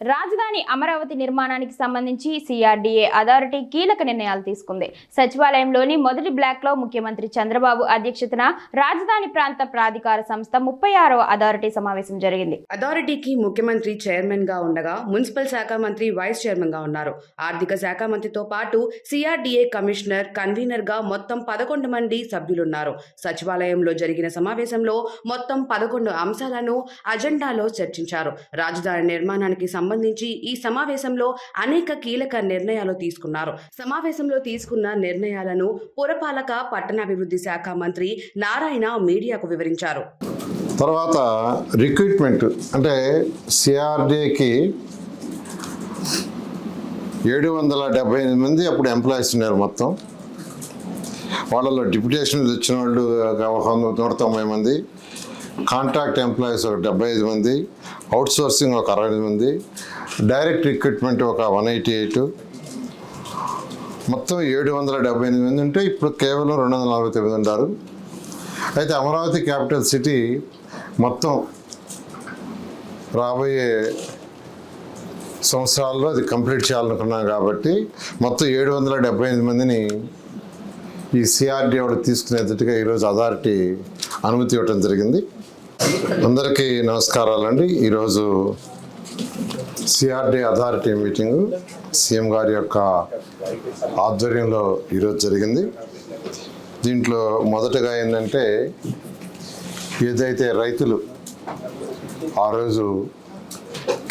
రాజధాని అమరావతి నిర్మాణానికి సంబంధించి సిఆర్డీఏ అథారిటీ కీలక నిర్ణయాలు తీసుకుంది. సచివాలయంలోని మొదటి బ్లాక్లో ముఖ్యమంత్రి చంద్రబాబు అధ్యక్షతన రాజధాని ప్రాంత ప్రాధికార సంస్థ ముప్పై ఆరవ అథారిటీ సమావేశం జరిగింది. అథారిటీకి ముఖ్యమంత్రి చైర్మన్గా ఉండగా మున్సిపల్ శాఖ మంత్రి వైస్ చైర్మన్గా ఉన్నారు. ఆర్థిక శాఖ మంత్రితో పాటు సిఆర్డీఏ కమిషనర్ కన్వీనర్గా మొత్తం పదకొండు మంది సభ్యులున్నారు. సచివాలయంలో జరిగిన సమావేశంలో మొత్తం పదకొండు అంశాలను అజెండాలో చర్చించారు. రాజధాని నిర్మాణానికి సంబంధించి ఈ సమావేశంలో అనేక కీలక నిర్ణయాలు తీసుకున్నారు. సమావేశంలో తీసుకున్న నిర్ణయాలను పురపాలక పట్టణాభివృద్ధి శాఖ మంత్రి నారాయణ మీడియాకు వివరించారు. తర్వాత రిక్రూట్మెంట్ అంటే సిఆర్డీకి ఏడు వందల డెబ్బై ఎనిమిది మంది అప్పుడు ఎంప్లాయీస్ ఉన్నారు మొత్తం. వాళ్ళలో డిప్యుటేషన్ వచ్చిన వాళ్ళు ఒక నూట తొంభై మంది. కాంట్రాక్ట్ ఎంప్లాయీస్ ఒక డెబ్బై ఐదు మంది. అవుట్ సోర్సింగ్ ఒక అరవై ఉంది. డైరెక్ట్ రిక్రూట్మెంట్ ఒక వన్ ఎయిటీ ఎయిట్. మొత్తం ఏడు వందల డెబ్బై ఎనిమిది మంది ఉంటే ఇప్పుడు కేవలం రెండు వందల నలభై తొమ్మిది ఉన్నారు అయితే అమరావతి క్యాపిటల్ సిటీ మొత్తం రాబోయే సంవత్సరాల్లో అది కంప్లీట్ చేయాలనుకున్నాం కాబట్టి మొత్తం ఏడు వందల డెబ్బై ఎనిమిది మందిని ఈ సిఆర్డీ వాళ్ళు తీసుకునేటట్టుగా ఈరోజు అథారిటీ అనుమతి ఇవ్వడం జరిగింది. అందరికీ నమస్కారాలండి. ఈరోజు సిఆర్డీ అథారిటీ మీటింగు సీఎం గారి యొక్క ఆధ్వర్యంలో ఈరోజు జరిగింది. దీంట్లో మొదటగా ఏంటంటే ఏదైతే రైతులు ఆ రోజు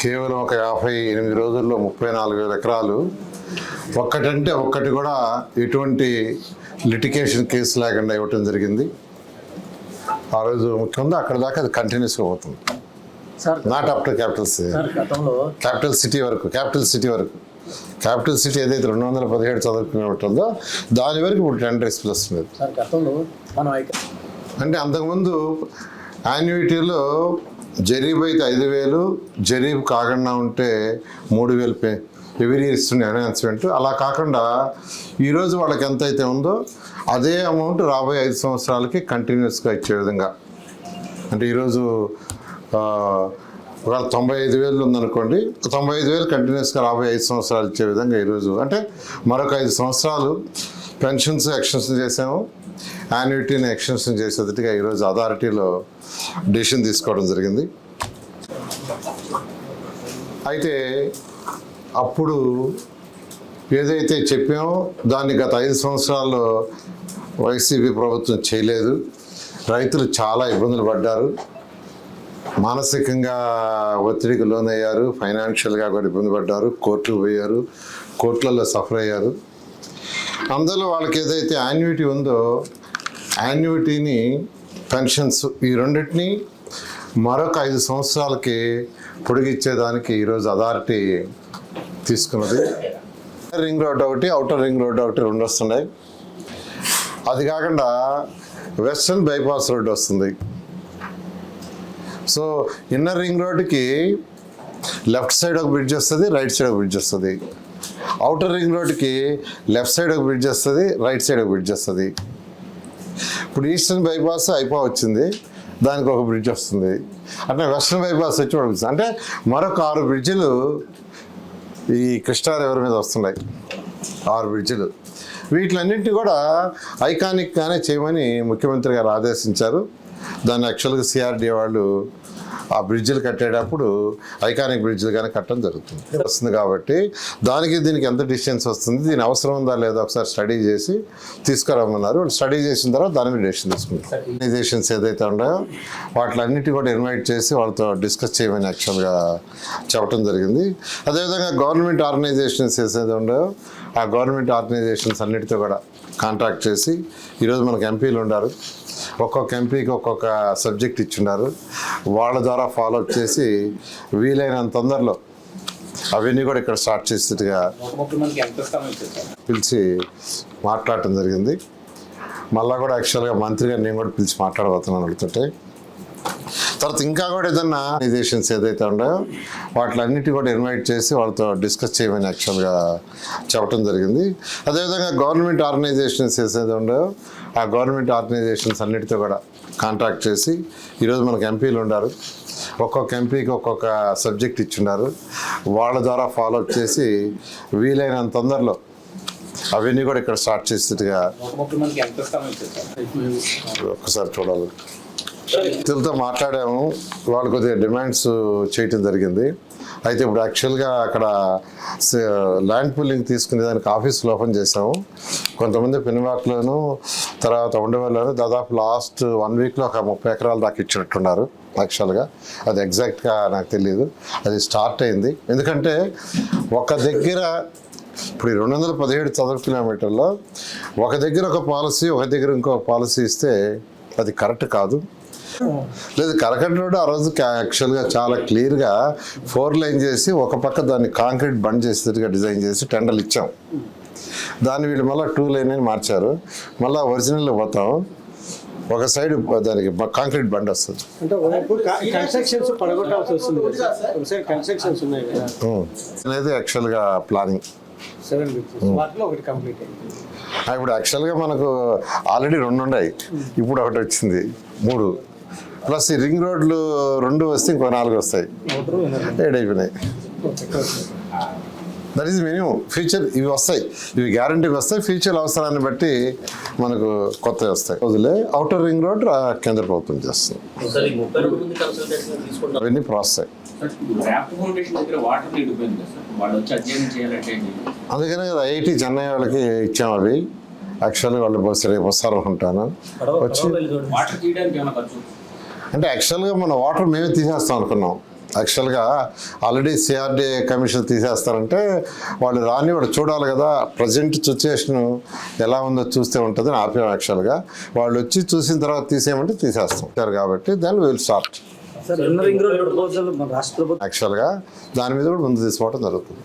కేవలం ఒక యాభై ఎనిమిది రోజుల్లో ముప్పై నాలుగు వేల ఎకరాలు ఒక్కటంటే ఒక్కటి కూడా ఎటువంటి లిటికేషన్ కేసు లేకుండా ఇవ్వటం జరిగింది. ఆ రోజు ముఖ్యంగా అక్కడ దాకా అది కంటిన్యూస్గా పోతుంది. Not up to capital capital city వరకు క్యాపిటల్ సిటీ వరకు. క్యాపిటల్ సిటీ ఏదైతే రెండు వందల పదిహేడు చదువుకునే ఉంటుందో దాని వరకు ఇప్పుడు టెన్ డేస్ ప్లస్ ఐక- అంటే అంతకుముందు యాన్యుయిటీలో జరీబ్ అయితే ఐదు వేలు జరీబ్ కాకుండా ఉంటే మూడు వేలు పే ఎవరీ ఇస్తుండే అనౌన్స్మెంట్ అలా కాకుండా ఈరోజు వాళ్ళకి ఎంత అయితే ఉందో అదే అమౌంట్ రాబోయే ఐదు సంవత్సరాలకి కంటిన్యూస్గా ఇచ్చే విధంగా. అంటే ఈరోజు ఒకవేళ తొంభై ఐదు వేలు ఉందనుకోండి తొంభై ఐదు వేలు కంటిన్యూస్గా రాబోయే ఐదు సంవత్సరాలు ఇచ్చే విధంగా ఈరోజు. అంటే మరొక ఐదు సంవత్సరాలు పెన్షన్స్ ఎక్స్టెన్షన్ చేసాము యాన్యుటీని ఎక్స్టెన్షన్ చేసేటట్టుగా ఈరోజు అథారిటీలో డిసిషన్ తీసుకోవడం జరిగింది. అయితే అప్పుడు ఏదైతే చెప్పామో దాన్ని గత ఐదు సంవత్సరాల్లో వైసీపీ ప్రభుత్వం చేయలేదు. రైతులు చాలా ఇబ్బందులు పడ్డారు. మానసికంగా ఒత్తిడికి లోనయ్యారు. ఫైనాన్షియల్గా కూడా ఇబ్బంది పడ్డారు. కోర్టులు పోయారు. కోర్టులలో సఫర్ అయ్యారు. అందులో వాళ్ళకి ఏదైతే యాన్యుటీ ఉందో యాన్యుటీని పెన్షన్స్ ఈ రెండింటిని మరొక ఐదు సంవత్సరాలకి పొడిగిచ్చేదానికి ఈరోజు అథారిటీ తీసుకున్నది. రింగ్ రోడ్ ఒకటి అవుటర్ రింగ్ రోడ్ ఒకటి రెండు వస్తున్నాయి. అది కాకుండా వెస్ట్రన్ బైపాస్ రోడ్ వస్తుంది. సో ఇన్నర్ రింగ్ రోడ్కి లెఫ్ట్ సైడ్ ఒక బ్రిడ్జ్ వస్తుంది రైట్ సైడ్ ఒక బ్రిడ్జ్ వస్తుంది. అవుటర్ రింగ్ రోడ్కి లెఫ్ట్ సైడ్ ఒక బ్రిడ్జ్ వస్తుంది రైట్ సైడ్ ఒక బ్రిడ్జ్ వస్తుంది. ఇప్పుడు ఈస్టర్న్ బైపాస్ అయిపో వచ్చింది దానికి ఒక బ్రిడ్జ్ వస్తుంది. అంటే వెస్ట్రన్ బైపాస్ వచ్చి అంటే మరొక ఆరు బ్రిడ్జిలు ఈ కృష్ణా రివర్ మీద వస్తున్నాయి? ఆరు బ్రిడ్జిలు. వీటిలన్నింటినీ కూడా ఐకానిక్గానే చేయమని ముఖ్యమంత్రి గారు ఆదేశించారు. దాన్ని యాక్చువల్గా సిఆర్డీ వాళ్ళు ఆ బ్రిడ్జిలు కట్టేటప్పుడు ఐకానిక్ బ్రిడ్జిలు కానీ కట్టడం జరుగుతుంది. వస్తుంది కాబట్టి దానికి దీనికి ఎంత డిస్టెన్స్ వస్తుంది దీని అవసరం ఉందా లేదా ఒకసారి స్టడీ చేసి తీసుకురమ్మన్నారు. వాళ్ళు స్టడీ చేసిన తర్వాత దాని మీద డెసిషన్ తీసుకుంటారు ఆర్గనైజేషన్స్ ఏదైతే ఉన్నాయో వాటిలన్నిటి కూడా ఇన్వైట్ చేసి వాళ్ళతో డిస్కస్ చేయమని యాక్చువల్గా చెప్పడం జరిగింది. అదేవిధంగా గవర్నమెంట్ ఆర్గనైజేషన్స్ ఏదైతే ఉన్నాయో ఆ గవర్నమెంట్ ఆర్గనైజేషన్స్ అన్నిటితో కూడా కాంటాక్ట్ చేసి ఈరోజు మనకు ఎంపీలు ఉన్నారు ఒక్కొక్క ఎంపీకి ఒక్కొక్క సబ్జెక్ట్ ఇచ్చున్నారు. వాళ్ళ ద్వారా ఫాలో అప్ చేసి వీలైనంత తొందరలో అవన్నీ కూడా ఇక్కడ స్టార్ట్ చేసేట్టుగా పిలిచి మాట్లాడటం జరిగింది. మళ్ళా కూడా యాక్చువల్గా మంత్రి గారు నేను కూడా పిలిచి మాట్లాడబోతున్నాను అడుగుతుంటే తర్వాత ఇంకా కూడా ఏదన్నా ఆర్గనైజేషన్స్ ఏదైతే ఉన్నాయో వాటిలన్నిటి కూడా ఇన్వైట్ చేసి వాళ్ళతో డిస్కస్ చేయమని యాక్చువల్గా చెప్పడం జరిగింది. అదేవిధంగా గవర్నమెంట్ ఆర్గనైజేషన్స్ ఏదైతే ఉన్నాయో ఆ గవర్నమెంట్ ఆర్గనైజేషన్స్ అన్నిటితో కూడా కాంటాక్ట్ చేసి ఈరోజు మనకు ఎంపీలు ఉన్నారు. ఒక్కొక్క ఎంపీకి ఒక్కొక్క సబ్జెక్ట్ ఇచ్చున్నారు. వాళ్ళ ద్వారా ఫాలో అప్ చేసి వీలైనంత తొందరలో అవన్నీ కూడా ఇక్కడ స్టార్ట్ చేసేట్టుగా ఒక ముఖ్యమంత్రికి ఎంత స్థలం ఇచ్చారు సార్ ఒక్కసారి చూడాలి. వ్యక్తులతో మాట్లాడాము. వాళ్ళు కొద్దిగా డిమాండ్స్ చేయటం జరిగింది. అయితే ఇప్పుడు యాక్చువల్గా అక్కడ ల్యాండ్ పూలింగ్ తీసుకునే దానికి ఆఫీసులు ఓపెన్ చేసాము కొంతమంది పెనువాక్లోను తర్వాత ఉండేవాళ్ళను దాదాపు లాస్ట్ వన్ వీక్లో ఒక ముప్పై ఎకరాలు దాకా ఇచ్చినట్టున్నారు యాక్చువల్గా అది ఎగ్జాక్ట్గా నాకు తెలియదు అది స్టార్ట్ అయింది. ఎందుకంటే ఒక దగ్గర ఇప్పుడు ఈ రెండు వందల పదిహేడు చదరపు కిలోమీటర్లో ఒక దగ్గర ఒక పాలసీ ఒక దగ్గర ఇంకో పాలసీ ఇస్తే అది కరెక్ట్ కాదు. లేదు కరకట్ రోడ్ ఆ రోజు యాక్చువల్గా చాలా క్లియర్గా ఫోర్ లైన్ చేసి ఒక పక్క దాన్ని కాంక్రీట్ బండ్ చేసేట్టుగా డిజైన్ చేసి టెండర్లు ఇచ్చాం. దాన్ని వీళ్ళు మళ్ళీ టూ లైన్ అని మార్చారు. మళ్ళీ ఒరిజినల్ పోతాం. ఒక సైడ్ దానికి కాంక్రీట్ బండ్ వస్తుంది. అనేది యాక్చువల్గా ప్లానింగ్ ఇప్పుడు యాక్చువల్గా మనకు ఆల్రెడీ రెండు ఉన్నాయి. ఇప్పుడు ఒకటి వచ్చింది. మూడు. ప్లస్ ఈ రింగ్ రోడ్లు రెండు వస్తే ఇంకో నాలుగు వస్తాయి. ఏడైపోయినాయి దట్ ఈస్ మినిమం ఫ్యూచర్ ఇవి వస్తాయి. ఇవి గ్యారంటీకి వస్తాయి. ఫ్యూచర్ అవసరాన్ని బట్టి మనకు కొత్తవి వస్తాయి. వదిలే అవుటర్ రింగ్ రోడ్ రా- కేంద్ర ప్రభుత్వం చేస్తుంది. సార్ అవన్నీ ప్రాసెస్ సార్ సార్? అందుకనే కదా ఐఐటి చెన్నై వాళ్ళకి ఇచ్చాం అవి. యాక్చువల్గా వాళ్ళు బస్ రేపు వస్తారు అనుకుంటాను. వచ్చి అంటే యాక్చువల్గా మన వాటర్ మేమే తీసేస్తాం అనుకున్నాం. యాక్చువల్గా ఆల్రెడీ సిఆర్డీఏ కమిషన్ తీసేస్తారంటే వాళ్ళు రాని వాళ్ళు చూడాలి కదా. ప్రజెంట్ సిచ్యుయేషన్ ఎలా ఉందో చూస్తే ఉంటుందని ఆపాం యాక్చువల్గా వాళ్ళు వచ్చి చూసిన తర్వాత తీసేయమంటే తీసేస్తాం. సరే కాబట్టి దాన్ని విల్ స్టార్ట్ యాక్చువల్గా దాని మీద కూడా ముందు తీసుకోవడం జరుగుతుంది.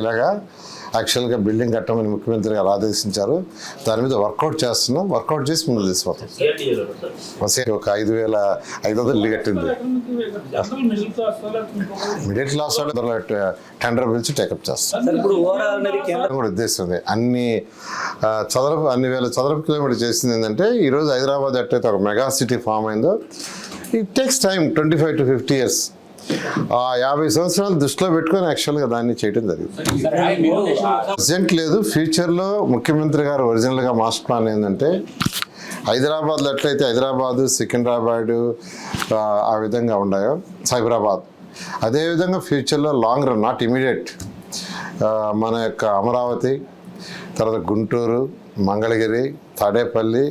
ఇలాగా యాక్చువల్గా బిల్డింగ్ కట్టమని ముఖ్యమంత్రి గారు ఆదేశించారు. దాని మీద వర్కౌట్ చేస్తున్నాం. వర్కౌట్ చేసి ముందు తీసిపోతాం సార్ వసే ఒక ఐదు వేల ఐదు వందలు ఇల్లు కట్టింది. మిడిల్ క్లాస్ వాళ్ళు టెండర్ పిలిచి టేకప్ చేస్తాం. కూడా ఉద్దేశం ఉంది అన్ని చదరపు అన్ని వేల చదరపు కిలోమీటర్ చేసింది ఏంటంటే ఈరోజు హైదరాబాద్ ఎట్లయితే ఒక మెగా సిటీ ఫామ్ అయిందో. It takes time twenty five to fifty years ఆ యాభై సంవత్సరాలు దృష్టిలో పెట్టుకొని యాక్చువల్గా దాన్ని చేయడం జరిగింది. అర్జెంట్ ప్రజెంట్ లేదు ఫ్యూచర్లో ముఖ్యమంత్రి గారు ఒరిజినల్గా మాస్టర్ ప్లాన్ ఏంటంటే హైదరాబాద్లో ఎట్లయితే హైదరాబాదు సికింద్రాబాదు ఆ, ఆ విధంగా ఉన్నాయో సైబరాబాద్. అదేవిధంగా ఫ్యూచర్లో లాంగ్ రన్ నాట్ ఇమీడియట్ మన యొక్క అమరావతి తర్వాత గుంటూరు మంగళగిరి తాడేపల్లి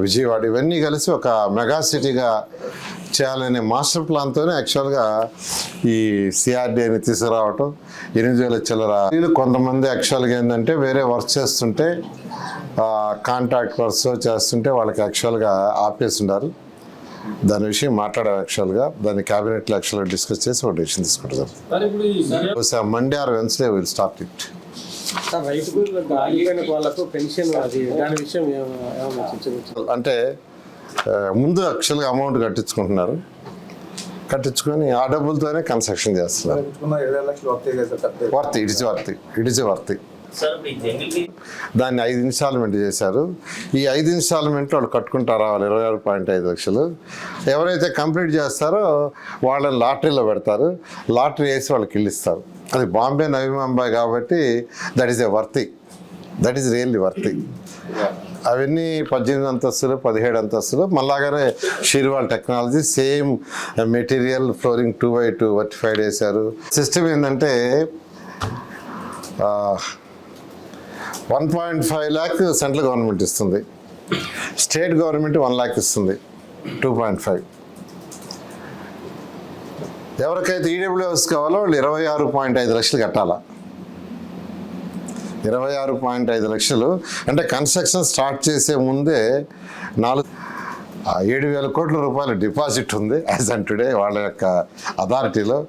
విజయవాడ ఇవన్నీ కలిసి ఒక మెగా సిటీగా చేయాలనే మాస్టర్ ప్లాన్తోనే యాక్చువల్గా ఈ సిఆర్డీని తీసుకురావటం ఎనిమిది వేల చిల్లర. కొంతమంది యాక్చువల్గా ఏంటంటే వేరే వర్క్ చేస్తుంటే కాంట్రాక్ట్ వర్క్స్ చేస్తుంటే వాళ్ళకి యాక్చువల్గా ఆపేస్తున్నారు దాని విషయం మాట్లాడారు యాక్చువల్గా. దాన్ని క్యాబినెట్లో యాక్చువల్గా డిస్కస్ చేసి ఒక డెసిషన్ తీసుకుంటారు. Monday or Wednesday will start it. అంటే ముందు యాక్చువల్గా అమౌంట్ కట్టించుకుంటున్నారు. కట్టించుకొని ఆ డబ్బులతోనే కన్స్ట్రక్షన్ చేస్తున్నారు. Worthy it is worthy it is worthy దాన్ని ఐదు ఇన్స్టాల్మెంట్ చేశారు. ఈ ఐదు ఇన్స్టాల్మెంట్లు వాళ్ళు కట్టుకుంటారా? వాళ్ళు ఇరవై ఆరు పాయింట్ ఐదు లక్షలు. ఎవరైతే కంప్లీట్ చేస్తారో వాళ్ళని లాటరీలో పెడతారు. లాటరీ వేసి వాళ్ళకి ఇల్లు ఇస్తారు. అది బాంబే నవీ ముంబై కాబట్టి that is a worthy that is really worthy అవన్నీ పద్దెనిమిది అంతస్తులు పదిహేడు అంతస్తులు. మళ్ళాగానే shear wall technology same material flooring two by two vitrified వేశారు సిస్టమ్ ఏంటంటే one point five lakh central government ఇస్తుంది. స్టేట్ గవర్నమెంట్ వన్ ల్యాక్ ఇస్తుంది టూ పాయింట్ ఫైవ్. ఎవరికైతే ఈడబ్ల్యూఎస్ కావాలో వాళ్ళు ఇరవై ఆరు పాయింట్ ఐదు లక్షలు కట్టాలా? ఇరవై ఆరు పాయింట్ ఐదు లక్షలు. అంటే కన్స్ట్రక్షన్ స్టార్ట్ చేసే ముందే నాలుగు ఏడు వేల కోట్ల రూపాయల డిపాజిట్ ఉంది యాజ్ అన్ టుడే వాళ్ళ యొక్క అథారిటీలో.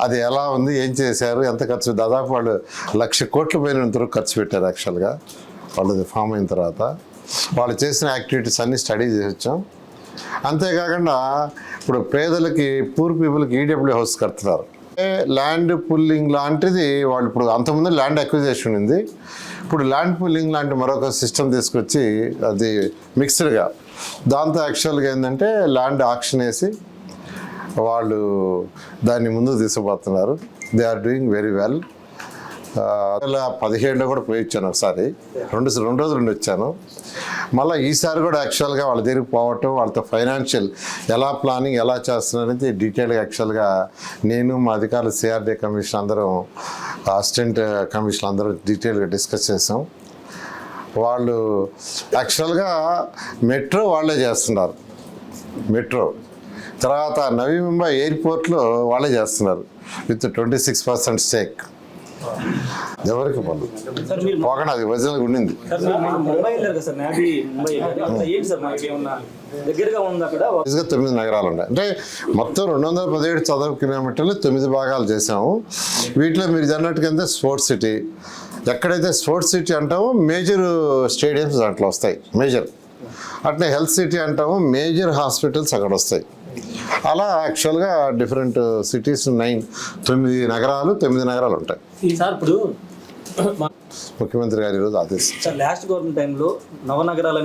అది ఎలా ఉంది ఏం చేశారు ఎంత ఖర్చు దాదాపు వాళ్ళు లక్ష కోట్ల పైన ఖర్చు పెట్టారు యాక్చువల్గా. వాళ్ళది ఫామ్ అయిన తర్వాత. వాళ్ళు చేసిన యాక్టివిటీస్ అన్నీ స్టడీ చేసి వచ్చాం. అంతేకాకుండా ఇప్పుడు పేదలకి పూర్ పీపుల్కి ఈడబ్ల్యూ హౌస్ కడుతున్నారు. ల్యాండ్ పుల్లింగ్ లాంటిది వాళ్ళు ఇప్పుడు అంతకుముందు ల్యాండ్ అక్విజేషన్ ఉంది ఇప్పుడు ల్యాండ్ పుల్లింగ్ లాంటి మరొక సిస్టమ్ తీసుకొచ్చి అది మిక్స్డ్గా దాంతో యాక్చువల్గా ఏంటంటే ల్యాండ్ ఆక్షన్ వేసి వాళ్ళు దాన్ని ముందుకు తీసుకుపోతున్నారు. They are doing very well అలా పదిహేడులో కూడా పోయి వచ్చాను ఒకసారి. రెండు రెండు రోజులు రెండు వచ్చాను మళ్ళీ ఈసారి కూడా యాక్చువల్గా వాళ్ళ దగ్గరికి పోవటం వాళ్ళతో ఫైనాన్షియల్ ఎలా ప్లానింగ్ ఎలా చేస్తున్నారు అనేది డీటెయిల్గా యాక్చువల్గా నేను మా అధికారులు సిఆర్డీ కమిషన్ అందరం అసిస్టెంట్ కమిషన్ అందరం డీటెయిల్గా డిస్కస్ చేసాం. వాళ్ళు యాక్చువల్గా మెట్రో వాళ్ళే చేస్తున్నారు. మెట్రో. తర్వాత నవీ ముంబై ఎయిర్పోర్ట్లో వాళ్ళే చేస్తున్నారు. With twenty six percent stake. ఎవరికి పనులు ఒకటి అది ఒరిజినల్గా ఉండింది. దగ్గరగా తొమ్మిది నగరాలు ఉన్నాయి. అంటే మొత్తం రెండు వందల పదిహేడు చదరపు కిలోమీటర్లు తొమ్మిది భాగాలు చేసాము వీటిలో మీరు అన్నట్టుగా స్పోర్ట్స్ సిటీ. ఎక్కడైతే స్పోర్ట్స్ సిటీ అంటామో మేజర్ స్టేడియంస్ దాంట్లో వస్తాయి. మేజర్. అట్నే హెల్త్ సిటీ అంటామో మేజర్ హాస్పిటల్స్ అక్కడ వస్తాయి. అలా యాక్చువల్గా డిఫరెంట్ సిటీస్ నైన్ తొమ్మిది నగరాలు తొమ్మిది నగరాలు ఉంటాయి. సార్ ఇప్పుడు ముఖ్యమంత్రి గారు ఈరోజు ఆదేశం సార్ లాస్ట్ గవర్నమెంట్ టైంలో నవనగరాలని